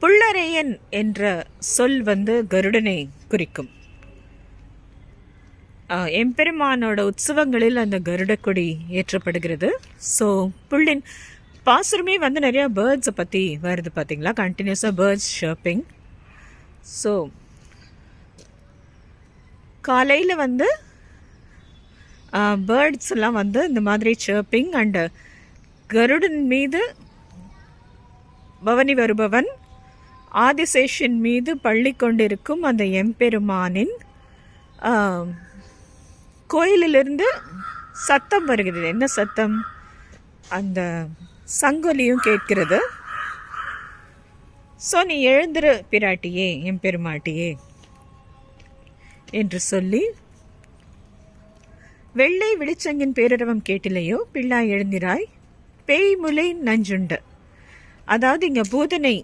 புள்ளரையன் என்ற சொல் வந்து கருடனை குறிக்கும். எம்பெருமானோட உற்சவங்களில் அந்த கருடக்கொடி ஏற்றப்படுகிறது. ஸோ புள்ளின் பாசுரமே வந்து நிறையா பேர்ட்ஸை பற்றி வருது பார்த்தீங்களா கண்டினியூஸாக பேர்ட்ஸ் ஷர்ப்பிங் ஸோ காலையில் வந்து பேர்ட்ஸ் எல்லாம் வந்து இந்த மாதிரி சர்ப்பிங் அண்டு கருடன் மீது பவனி வருபவன் ஆதிசேஷன் மீது பள்ளி கொண்டிருக்கும் அந்த எம்பெருமானின் கோயிலிலிருந்து சத்தம் வருகிறது. என்ன சத்தம்? அந்த சங்கொலியும் கேட்கிறது. ஸோ நீ எழுந்துரு பிராட்டியே எம்பெருமாட்டியே என்று சொல்லி வெள்ளை வெளிச்சங்கின் பேரரவம் கேட்டிலையோ? பிள்ளாய் எழுந்திராய். பேய் முலை நஞ்சுண்டு. அதாவது இங்கே பூதனை